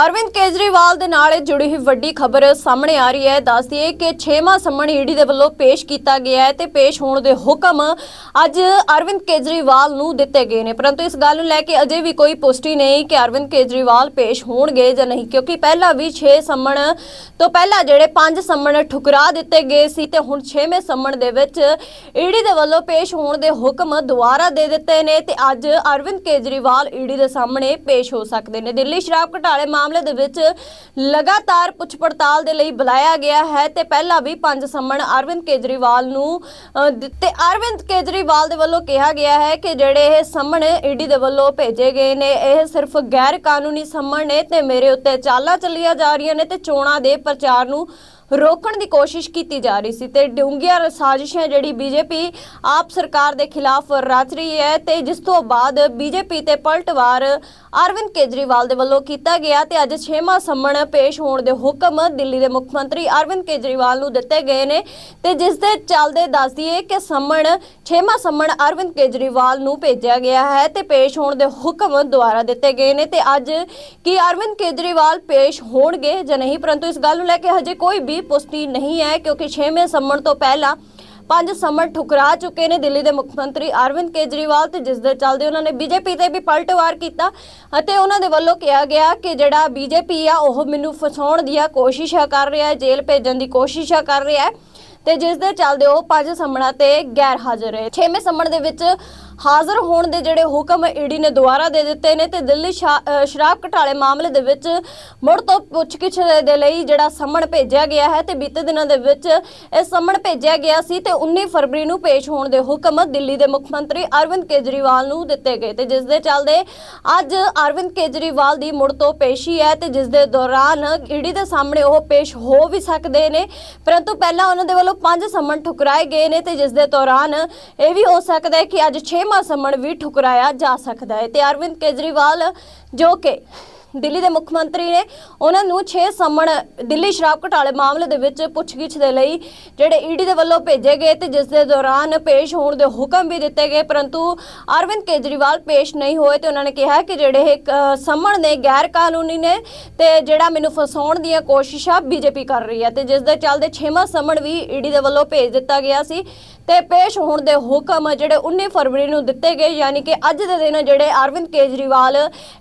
ਅਰਵਿੰਦ ਕੇਜਰੀਵਾਲ ਦੇ ਨਾਲ ਜੁੜੀ ਹੋਈ ਵੱਡੀ ਖਬਰ ਸਾਹਮਣੇ ਆ ਰਹੀ ਹੈ। ਦੱਸਦੀਏ ਕਿ 6ਵਾਂ ਸੰਮਣ ਈਡੀ ਦੇ ਵੱਲੋਂ ਪੇਸ਼ ਕੀਤਾ ਗਿਆ ਹੈ ਤੇ ਪੇਸ਼ ਹੋਣ ਦੇ ਹੁਕਮ ਅੱਜ ਅਰਵਿੰਦ ਕੇਜਰੀਵਾਲ ਨੂੰ ਦਿੱਤੇ ਗਏ ਨੇ। ਪਰੰਤੂ ਇਸ ਗੱਲ ਨੂੰ ਲੈ ਕੇ ਅਜੇ ਵੀ ਕੋਈ ਪੁਸ਼ਟੀ ਨਹੀਂ ਕਿ ਅਰਵਿੰਦ ਕੇਜਰੀਵਾਲ ਪੇਸ਼ ਹੋਣਗੇ ਜਾਂ ਨਹੀਂ, ਕਿਉਂਕਿ ਪਹਿਲਾਂ ਵੀ 6 ਸੰਮਣ ਤੋਂ ਪਹਿਲਾਂ ਜਿਹੜੇ 5 ਸੰਮਣ ਠੁਕਰਾ ਦਿੱਤੇ ਗਏ ਸੀ ਤੇ ਹੁਣ 6ਵੇਂ ਸੰਮਣ ਦੇ ਵਿੱਚ ਈਡੀ ਦੇ ਵੱਲੋਂ ਪੇਸ਼ ਹੋਣ ਦੇ ਹੁਕਮ ਦੁਬਾਰਾ ਦੇ ਦਿੱਤੇ ਨੇ ਤੇ ਅੱਜ ਅਰਵਿੰਦ ਕੇਜਰੀਵਾਲ ਈਡੀ ਦੇ ਸਾਹਮਣੇ ਪੇਸ਼ ਹੋ ਸਕਦੇ ਨੇ। ਦਿੱਲੀ ਸ਼ਰਾਬ ਘਟਾਲੇ ਮਾਮਲੇ ਦੇ ਵਿੱਚ ਲਗਾਤਾਰ ਪੁੱਛ ਪੜਤਾਲ ਦੇ ਲਈ ਬੁਲਾਇਆ ਗਿਆ ਹੈ ਤੇ ਪਹਿਲਾਂ ਵੀ ਪੰਜ ਸੰਮਣ ਅਰਵਿੰਦ ਕੇਜਰੀਵਾਲ ਨੂੰ ਦਿੱਤੇ ਅਰਵਿੰਦ ਕੇਜਰੀਵਾਲ ਦੇ ਵੱਲੋਂ ਕਿਹਾ ਗਿਆ ਹੈ ਕਿ ਜਿਹੜੇ ਇਹ ਸੰਮਣ ਈਡੀ ਦੇ ਵੱਲੋਂ ਭੇਜੇ ਗਏ ਨੇ, ਇਹ ਸਿਰਫ ਗੈਰ ਕਾਨੂੰਨੀ ਸੰਮਣ ਨੇ ਤੇ ਮੇਰੇ ਉੱਤੇ ਚਾਲਾਂ ਚੱਲੀਆਂ ਜਾ ਰਹੀਆਂ ਨੇ ਤੇ ਚੋਣਾਂ ਦੇ ਪ੍ਰਚਾਰ ਨੂੰ ਰੋਕਣ ਦੀ ਕੋਸ਼ਿਸ਼ ਕੀਤੀ ਜਾ ਰਹੀ ਸੀ ਤੇ ਡੂੰਘੀਆਂ ਸਾਜ਼ਿਸ਼ਾਂ ਜਿਹੜੀ ਬੀਜੇਪੀ ਆਪ ਸਰਕਾਰ ਦੇ ਖਿਲਾਫ ਰਚ ਰਹੀ ਹੈ ਤੇ ਜਿਸ ਤੋਂ ਬਾਅਦ ਬੀਜੇਪੀ ਤੇ ਪਲਟਵਾਰ ਅਰਵਿੰਦ ਕੇਜਰੀਵਾਲ ਦੇ ਵੱਲੋਂ ਕੀਤਾ ਗਿਆ ਤੇ ਅੱਜ 6ਵਾਂ ਸੰਮਣ ਪੇਸ਼ ਹੋਣ ਦੇ ਹੁਕਮ ਦਿੱਲੀ ਦੇ ਮੁੱਖ ਮੰਤਰੀ ਅਰਵਿੰਦ ਕੇਜਰੀਵਾਲ ਨੂੰ ਦਿੱਤੇ ਗਏ ਨੇ ਤੇ ਜਿਸ ਦੇ ਚੱਲਦੇ ਦੱਸ ਦਈਏ ਕਿ ਸੰਮਣ 6ਵਾਂ ਸੰਮਣ ਅਰਵਿੰਦ ਕੇਜਰੀਵਾਲ ਨੂੰ ਭੇਜਿਆ ਗਿਆ ਹੈ ਤੇ ਪੇਸ਼ ਹੋਣ ਦੇ ਹੁਕਮ ਦੁਆਰਾ ਦਿੱਤੇ ਗਏ ਨੇ ਤੇ ਅੱਜ ਕੀ ਅਰਵਿੰਦ ਕੇਜਰੀਵਾਲ ਪੇਸ਼ ਹੋਣਗੇ ਜਾਂ ਨਹੀਂ, ਪਰੰਤੂ ਇਸ ਗੱਲ ਨੂੰ ਲੈ ਕੇ ਹਜੇ ਕੋਈ ਵੀ ਪੁਸ਼ਟੀ ਨਹੀਂ ਹੈ ਕਿਉਂਕਿ 6ਵੇਂ ਸੰਮਣ ਤੋਂ ਪਹਿਲਾਂ ਪੰਜ ਸੰਮਣ ਠੁਕਰਾ ਚੁੱਕੇ ਨੇ ਦਿੱਲੀ ਦੇ ਮੁੱਖ ਮੰਤਰੀ ਅਰਵਿੰਦ ਕੇਜਰੀਵਾਲ ਤੇ ਜਿਸ ਦੇ ਚੱਲਦੇ ਉਹਨਾਂ ਨੇ ਬੀਜੇਪੀ ਤੇ ਵੀ ਪਲਟਵਾਰ ਕੀਤਾ ਅਤੇ ਉਹਨਾਂ ਦੇ ਵੱਲੋਂ ਕਿਹਾ ਗਿਆ ਕਿ ਜਿਹੜਾ ਬੀਜੇਪੀ ਆ ਉਹ ਮੈਨੂੰ ਫਸਾਉਣ ਦੀਆਂ ਕੋਸ਼ਿਸ਼ਾਂ ਕਰ ਰਿਹਾ ਹੈ, ਜੇਲ੍ਹ ਭੇਜਣ ਦੀ ਕੋਸ਼ਿਸ਼ਾਂ ਕਰ ਰਿਹਾ ਹੈ। ਤੇ ਜਿਸ ਦੇ ਚੱਲਦੇ ਉਹ ਪੰਜ ਸੰਮਣਾਂ ਤੇ ਗੈਰ ਹਾਜ਼ਰ ਰਹੇ। 6ਵੇਂ ਸੰਮਣ ਦੇ ਵਿੱਚ ਹਾਜ਼ਰ ਹੋਣ ਦੇ ਜਿਹੜੇ ਹੁਕਮ ਈਡੀ ਨੇ ਦੁਬਾਰਾ ਦੇ ਦਿੱਤੇ ਨੇ ਤੇ ਦਿੱਲੀ ਸ਼ਾ- ਸ਼ਰਾਬ ਘਟਾਲੇ ਮਾਮਲੇ ਦੇ ਵਿੱਚ ਮੁੜ ਤੋਂ ਪੁੱਛਗਿੱਛ ਦੇ ਲਈ ਜਿਹੜਾ ਸੰਮਣ ਭੇਜਿਆ ਗਿਆ ਹੈ ਤੇ ਬੀਤੇ ਦਿਨਾਂ ਦੇ ਵਿੱਚ ਇਹ ਸੰਮਣ ਭੇਜਿਆ ਗਿਆ ਸੀ ਤੇ 19 ਫਰਵਰੀ ਨੂੰ ਪੇਸ਼ ਹੋਣ ਦੇ ਹੁਕਮ ਦਿੱਲੀ ਦੇ ਮੁੱਖ ਮੰਤਰੀ ਅਰਵਿੰਦ ਕੇਜਰੀਵਾਲ ਨੂੰ ਦਿੱਤੇ ਗਏ ਤੇ ਜਿਸ ਦੇ ਚੱਲਦੇ ਅੱਜ ਅਰਵਿੰਦ ਕੇਜਰੀਵਾਲ ਦੀ ਮੁੜ ਤੋਂ ਪੇਸ਼ੀ ਹੈ ਤੇ ਜਿਸ ਦੇ ਦੌਰਾਨ ਈਡੀ ਦੇ ਸਾਹਮਣੇ ਉਹ ਪੇਸ਼ ਹੋ ਵੀ ਸਕਦੇ ਨੇ। ਪਰੰਤੂ ਪਹਿਲਾਂ ਉਹਨਾਂ ਦੇ ਵੱਲੋਂ ਪੰਜ ਸੰਮਣ ਠੁਕਰਾਏ ਗਏ ਨੇ ਤੇ ਜਿਸ ਦੇ ਦੌਰਾਨ ਇਹ ਵੀ ਹੋ ਸਕਦਾ ਹੈ ਕਿ ਅੱਜ 6ਵਾਂ ਸੰਮਣ ਵੀ ਠੁਕਰਾਇਆ ਜਾ ਸਕਦਾ ਹੈ। ਤੇ ਅਰਵਿੰਦ ਕੇਜਰੀਵਾਲ ਜੋ ਕਿ ਦਿੱਲੀ ਦੇ ਮੁੱਖ ਮੰਤਰੀ ਨੇ ਉਹਨਾਂ ਨੂੰ 6 ਸੰਮਣ ਦਿੱਲੀ ਸ਼ਰਾਬ ਘੁਟਾਲੇ ਮਾਮਲੇ ਦੇ ਵਿੱਚ ਪੁੱਛਗਿੱਛ ਦੇ ਲਈ ਜਿਹੜੇ ਈਡੀ ਦੇ ਵੱਲੋਂ ਭੇਜੇ ਗਏ ਤੇ ਜਿਸ ਦੇ ਦੌਰਾਨ ਪੇਸ਼ ਹੋਣ ਦੇ ਹੁਕਮ ਵੀ ਦਿੱਤੇ ਗਏ ਪਰੰਤੂ ਅਰਵਿੰਦ ਕੇਜਰੀਵਾਲ ਪੇਸ਼ ਨਹੀਂ ਹੋਏ ਤੇ ਉਹਨਾਂ ਨੇ ਕਿਹਾ ਕਿ ਜਿਹੜੇ ਇਹ ਅ, ਨੇ ਗੈਰ ਕਾਨੂੰਨੀ ਨੇ ਤੇ ਜਿਹੜਾ ਮੈਨੂੰ ਫਸਾਉਣ ਦੀਆਂ ਕੋਸ਼ਿਸ਼ਾਂ ਬੀਜੇਪੀ ਕਰ ਰਹੀ ਹੈ ਤੇ ਜਿਸ ਦੇ ਚੱਲਦੇ 6ਵਾਂ ਸਮਣ ਵੀ ਈਡੀ ਦੇ ਵੱਲੋਂ ਭੇਜ ਦਿੱਤਾ ਗਿਆ ਸੀ। ਤੇ ਪੇਸ਼ ਹੋਣ ਦੇ ਹੁਕਮ ਜਿਹੜੇ 19 ਫਰਵਰੀ ਨੂੰ ਦਿੱਤੇ ਗਏ, ਯਾਨੀ ਕਿ ਅੱਜ ਦੇ ਦਿਨ ਜਿਹੜੇ ਅਰਵਿੰਦ ਕੇਜਰੀਵਾਲ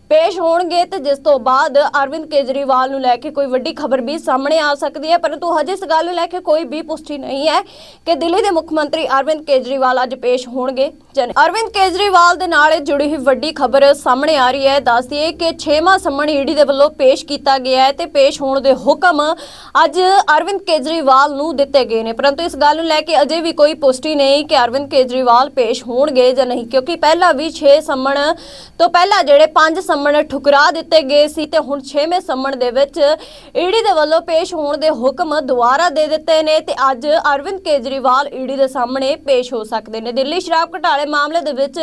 ਪੇਸ਼ ਹੋਣਗੇ ਤੇ ਜਿਸ ਤੋਂ ਬਾਅਦ ਅਰਵਿੰਦ ਕੇਜਰੀਵਾਲ ਨੂੰ ਲੈ ਕੇ ਕੋਈ ਵੱਡੀ ਖਬਰ ਵੀ ਸਾਹਮਣੇ ਆ ਸਕਦੀ ਹੈ। ਪਰੰਤੂ ਹਜੇ ਇਸ ਗੱਲ ਨੂੰ ਲੈ ਕੇ ਕੋਈ ਵੀ ਪੁਸ਼ਟੀ ਨਹੀਂ ਹੈ ਕਿ ਦਿੱਲੀ ਦੇ ਮੁੱਖ ਮੰਤਰੀ ਅਰਵਿੰਦ ਕੇਜਰੀਵਾਲ ਅੱਜ ਪੇਸ਼ ਹੋਣਗੇ ਜਾਂ ਅਰਵਿੰਦ ਕੇਜਰੀਵਾਲ ਦੇ ਨਾਲ ਜੁੜੀ ਹੋਈ ਵੱਡੀ ਖਬਰ ਸਾਹਮਣੇ ਆ ਰਹੀ ਹੈ। ਦੱਸਦੀ ਕਿ 6ਵਾਂ ਸੰਮਣ ਈਡੀ ਦੇ ਵੱਲੋਂ ਪੇਸ਼ ਕੀਤਾ ਗਿਆ ਹੈ ਤੇ ਪੇਸ਼ ਹੋਣ ਦੇ ਹੁਕਮ ਅੱਜ ਅਰਵਿੰਦ ਕੇਜਰੀਵਾਲ ਨੂੰ ਦਿੱਤੇ ਗਏ ਨੇ। ਪਰੰਤੂ ਇਸ ਗੱਲ ਨੂੰ ਲੈ ਕੇ ਅਜੇ ਵੀ ਕੋਈ ਪੁਸ਼ਟੀ ਨਹੀਂ ਕਿ ਅਰਵਿੰਦ ਕੇਜਰੀਵਾਲ ਪੇਸ਼ ਹੋਣਗੇ ਜਾਂ ਨਹੀਂ, ਕਿਉਂਕਿ ਪਹਿਲਾਂ ਵੀ 6 ਸੰਮਣ ਤੋਂ ਪਹਿਲਾਂ ਜਿਹੜੇ ਪੰਜ ਸੰਮਣ ਠੁਕਰਾ ਦਿੱਤੇ ਗਏ ਸੀ ਤੇ ਹੁਣ 6ਵੇਂ ਸੰਮਣ ਦੇ ਵਿੱਚ ਈਡੀ ਦੇ ਵੱਲੋਂ ਪੇਸ਼ ਹੋਣ ਦੇ ਹੁਕਮ ਦੁਬਾਰਾ ਦੇ ਦਿੱਤੇ ਨੇ ਤੇ ਅੱਜ ਅਰਵਿੰਦ ਕੇਜਰੀਵਾਲ ਈਡੀ ਦੇ ਸਾਹਮਣੇ ਪੇਸ਼ ਹੋ ਸਕਦੇ ਨੇ। ਦਿੱਲੀ ਸ਼ਰਾਬ ਘਟਾਲੇ ਮਾਮਲੇ ਦੇ ਵਿੱਚ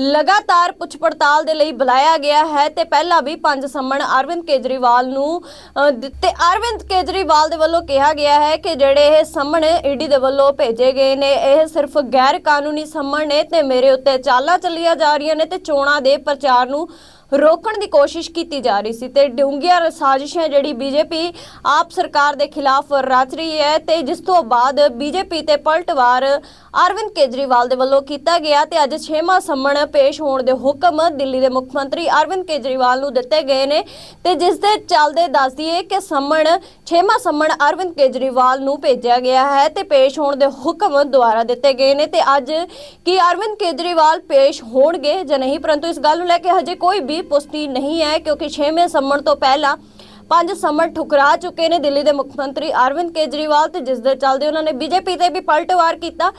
ਲਗਾਤਾਰ ਪੁੱਛ ਪੜਤਾਲ ਦੇ ਲਈ ਬੁਲਾਇਆ ਗਿਆ ਹੈ ਤੇ ਪਹਿਲਾਂ ਵੀ ਪੰਜ ਸੰਮਣ ਅਰਵਿੰਦ ਕੇਜਰੀਵਾਲ ਨੂੰ ਦਿੱਤੇ ਅਰਵਿੰਦ ਕੇਜਰੀਵਾਲ ਦੇ ਵੱਲੋਂ ਕਿਹਾ ਗਿਆ ਹੈ ਕਿ ਜਿਹੜੇ ਇਹ ਸੰਮਣ ਈਡੀ ਦੇ ਵੱਲੋਂ ਭੇਜੇ ਗਏ ਨੇ ਇਹ ਸਿਰਫ ਗੈਰ ਕਾਨੂੰਨੀ ਸੰਮਣ ਨੇ ਤੇ ਮੇਰੇ ਉੱਤੇ ਚਾਲਾਂ ਚੱਲੀਆਂ ਜਾ ਰਹੀਆਂ ਨੇ ਤੇ ਚੋਣਾਂ ਦੇ ਪ੍ਰਚਾਰ ਨੂੰ ਰੋਕਣ ਦੀ ਕੋਸ਼ਿਸ਼ ਕੀਤੀ ਜਾ ਰਹੀ ਸੀ ਤੇ ਡੂੰਘੀਆਂ ਸਾਜ਼ਿਸ਼ਾਂ ਜਿਹੜੀ ਬੀਜੇਪੀ ਆਪ ਸਰਕਾਰ ਦੇ ਖਿਲਾਫ ਰਚ ਰਹੀ ਹੈ ਤੇ ਜਿਸ ਤੋਂ ਬਾਅਦ ਬੀਜੇਪੀ ਤੇ ਪਲਟਵਾਰ ਅਰਵਿੰਦ ਕੇਜਰੀਵਾਲ ਦੇ ਵੱਲੋਂ ਕੀਤਾ ਗਿਆ ਤੇ ਅੱਜ 6ਵਾਂ ਸੰਮਣ ਪੇਸ਼ ਹੋਣ ਦੇ ਹੁਕਮ ਦਿੱਲੀ ਦੇ ਮੁੱਖ ਮੰਤਰੀ ਅਰਵਿੰਦ ਕੇਜਰੀਵਾਲ ਨੂੰ ਦਿੱਤੇ ਗਏ ਨੇ ਤੇ ਜਿਸ ਦੇ ਚੱਲਦੇ ਦੱਸ ਦਈਏ ਕਿ ਸੰਮਣ 6ਵਾਂ ਸੰਮਣ ਅਰਵਿੰਦ ਕੇਜਰੀਵਾਲ ਨੂੰ ਭੇਜਿਆ ਗਿਆ ਹੈ ਤੇ ਪੇਸ਼ ਹੋਣ ਦੇ ਹੁਕਮ ਦੁਆਰਾ ਦਿੱਤੇ ਗਏ ਨੇ ਤੇ ਅੱਜ ਕੀ ਅਰਵਿੰਦ ਕੇਜਰੀਵਾਲ ਪੇਸ਼ ਹੋਣਗੇ ਜਾਂ ਨਹੀਂ, ਪਰੰਤੂ ਇਸ ਗੱਲ ਨੂੰ ਲੈ ਕੇ ਹਜੇ ਕੋਈ ਵੀ ਪੁਸ਼ਟੀ ਨਹੀਂ ਹੈ ਕਿਉਂਕਿ 6ਵੇਂ ਸੰਮਣ ਤੋਂ ਪਹਿਲਾਂ ਪੰਜ ਸੰਮਣ ਠੁਕਰਾ ਚੁੱਕੇ ਨੇ ਦਿੱਲੀ ਦੇ ਮੁੱਖ ਮੰਤਰੀ ਅਰਵਿੰਦ ਕੇਜਰੀਵਾਲ ਤੇ ਜਿਸ ਦੇ ਚੱਲਦੇ ਉਹਨਾਂ ਨੇ ਬੀਜੇਪੀ ਤੇ ਵੀ ਪਲਟਵਾਰ ਕੀਤਾ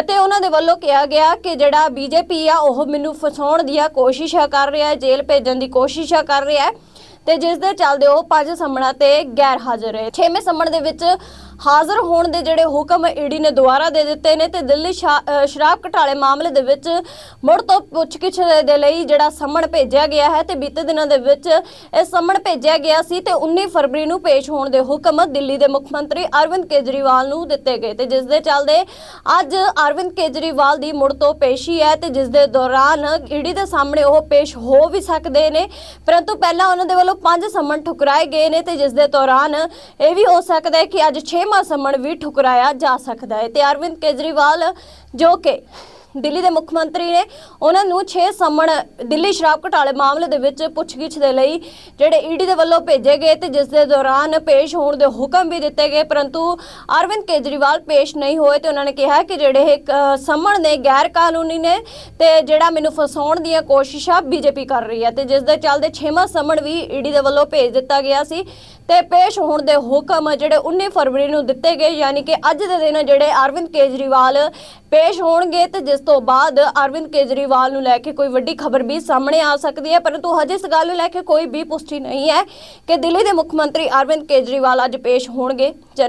ਅਤੇ ਉਹਨਾਂ ਦੇ ਵੱਲੋਂ ਕਿਹਾ ਗਿਆ ਕਿ ਜਿਹੜਾ ਬੀਜੇਪੀ ਆ ਉਹ ਮੈਨੂੰ ਫਸਾਉਣ ਦੀਆਂ ਕੋਸ਼ਿਸ਼ਾਂ ਕਰ ਰਿਹਾ ਹੈ, ਜੇਲ੍ਹ ਭੇਜਣ ਦੀ ਕੋਸ਼ਿਸ਼ਾਂ ਕਰ ਰਿਹਾ ਹੈ ਤੇ ਜਿਸ ਦੇ ਚੱਲਦੇ ਉਹ ਪੰਜ ਸਮਣਾ ਤੇ ਗੈਰ ਹਾਜ਼ਰ ਰਹੇ 6ਵੇਂ ਸਮਣ ਦੇ ਵਿੱਚ ਹਾਜ਼ਰ ਹੋਣ ਦੇ ਜਿਹੜੇ ਹੁਕਮ ਈਡੀ ਨੇ ਦੁਬਾਰਾ ਦੇ ਦਿੱਤੇ ਨੇ ਤੇ ਦਿੱਲੀ ਸ਼ਾ- ਸ਼ਰਾਬ ਘਟਾਲੇ ਮਾਮਲੇ ਦੇ ਵਿੱਚ ਮੁੜ ਤੋਂ ਪੁੱਛਗਿੱਛ ਦੇ ਲਈ ਜਿਹੜਾ ਸਮਣ ਭੇਜਿਆ ਗਿਆ ਹੈ ਤੇ ਬੀਤੇ ਦਿਨਾਂ ਦੇ ਵਿੱਚ ਇਹ ਸਮਣ ਭੇਜਿਆ ਗਿਆ ਸੀ ਤੇ 19 ਫਰਵਰੀ ਨੂੰ ਪੇਸ਼ ਹੋਣ ਦੇ ਹੁਕਮ ਦਿੱਲੀ ਦੇ ਮੁੱਖ ਮੰਤਰੀ ਅਰਵਿੰਦ ਕੇਜਰੀਵਾਲ ਨੂੰ ਦਿੱਤੇ ਗਏ ਤੇ ਜਿਸ ਦੇ ਚੱਲਦੇ ਅੱਜ ਅਰਵਿੰਦ ਕੇਜਰੀਵਾਲ ਦੀ ਮੁੜ ਤੋਂ ਪੇਸ਼ੀ ਹੈ ਤੇ ਜਿਸ ਦੇ ਦੌਰਾਨ ਈਡੀ ਦੇ ਸਾਹਮਣੇ ਉਹ ਪੇਸ਼ ਹੋ ਵੀ ਸਕਦੇ ਨੇ। ਪਰੰਤੂ ਪਹਿਲਾਂ ਉਹਨਾਂ ਦੇ ਵੱਲੋਂ ਪੰਜ ਸਮਨ ਠੁਕਰਾਏ ਗਏ ਨੇ ਤੇ ਜਿਸ ਦੇ ਦੌਰਾਨ ਇਹ ਵੀ ਹੋ ਸਕਦਾ ਹੈ ਕਿ ਅੱਜ 6ਵਾਂ ਸੰਮਣ ਵੀ ਠੁਕਰਾਇਆ ਜਾ ਸਕਦਾ ਹੈ ਤੇ ਅਰਵਿੰਦ ਕੇਜਰੀਵਾਲ ਜੋ ਕਿ ਦਿੱਲੀ ਦੇ ਮੁੱਖ ਮੰਤਰੀ ਨੇ ਉਹਨਾਂ ਨੂੰ 6 ਸੰਮਣ ਦਿੱਲੀ ਸ਼ਰਾਬ ਘਟਾਲੇ ਮਾਮਲੇ ਦੇ ਵਿੱਚ ਪੁੱਛਗਿੱਛ ਦੇ ਲਈ ਜਿਹੜੇ ਈਡੀ ਦੇ ਵੱਲੋਂ ਭੇਜੇ ਗਏ ਤੇ ਜਿਸ ਦੇ ਦੌਰਾਨ ਪੇਸ਼ ਹੋਣ ਦੇ ਹੁਕਮ ਵੀ ਦਿੱਤੇ ਗਏ ਪਰੰਤੂ ਅਰਵਿੰਦ ਕੇਜਰੀਵਾਲ ਪੇਸ਼ ਨਹੀਂ ਹੋਏ ਤੇ ਉਹਨਾਂ ਨੇ ਕਿਹਾ ਕਿ ਜਿਹੜੇ ਇਹ ਅ, ਨੇ ਗੈਰ ਕਾਨੂੰਨੀ ਨੇ ਤੇ ਜਿਹੜਾ ਮੈਨੂੰ ਫਸਾਉਣ ਦੀਆਂ ਕੋਸ਼ਿਸ਼ਾਂ ਬੀਜੇਪੀ ਕਰ ਰਹੀ ਹੈ ਤੇ ਜਿਸ ਦੇ ਚੱਲਦੇ 6ਵਾਂ ਸੰਮਣ ਵੀ ਈਡੀ ਦੇ ਵੱਲੋਂ ਭੇਜ ਦਿੱਤਾ ਗਿਆ ਸੀ। ਤੇ ਪੇਸ਼ ਹੋਣ ਦੇ ਹੁਕਮ ਜਿਹੜੇ 19 ਫਰਵਰੀ ਨੂੰ ਦਿੱਤੇ ਗਏ, ਯਾਨੀ ਕਿ ਅੱਜ ਦੇ ਦਿਨ ਜਿਹੜੇ ਅਰਵਿੰਦ ਕੇਜਰੀਵਾਲ ਪੇਸ਼ ਹੋਣਗੇ ਤੇ ਜਿਸ ਤੋਂ ਬਾਅਦ ਅਰਵਿੰਦ ਕੇਜਰੀਵਾਲ ਨੂੰ ਲੈ ਕੇ ਕੋਈ ਵੱਡੀ ਖਬਰ ਵੀ ਸਾਹਮਣੇ ਆ ਸਕਦੀ ਹੈ। ਪਰੰਤੂ ਹਜੇ ਇਸ ਗੱਲ ਨੂੰ ਲੈ ਕੇ ਕੋਈ ਵੀ ਪੁਸ਼ਟੀ ਨਹੀਂ ਹੈ ਕਿ ਦਿੱਲੀ ਦੇ ਮੁੱਖ ਮੰਤਰੀ ਅਰਵਿੰਦ ਕੇਜਰੀਵਾਲ ਅੱਜ ਪੇਸ਼ ਹੋਣਗੇ ਜਾਂ ਨਹੀਂ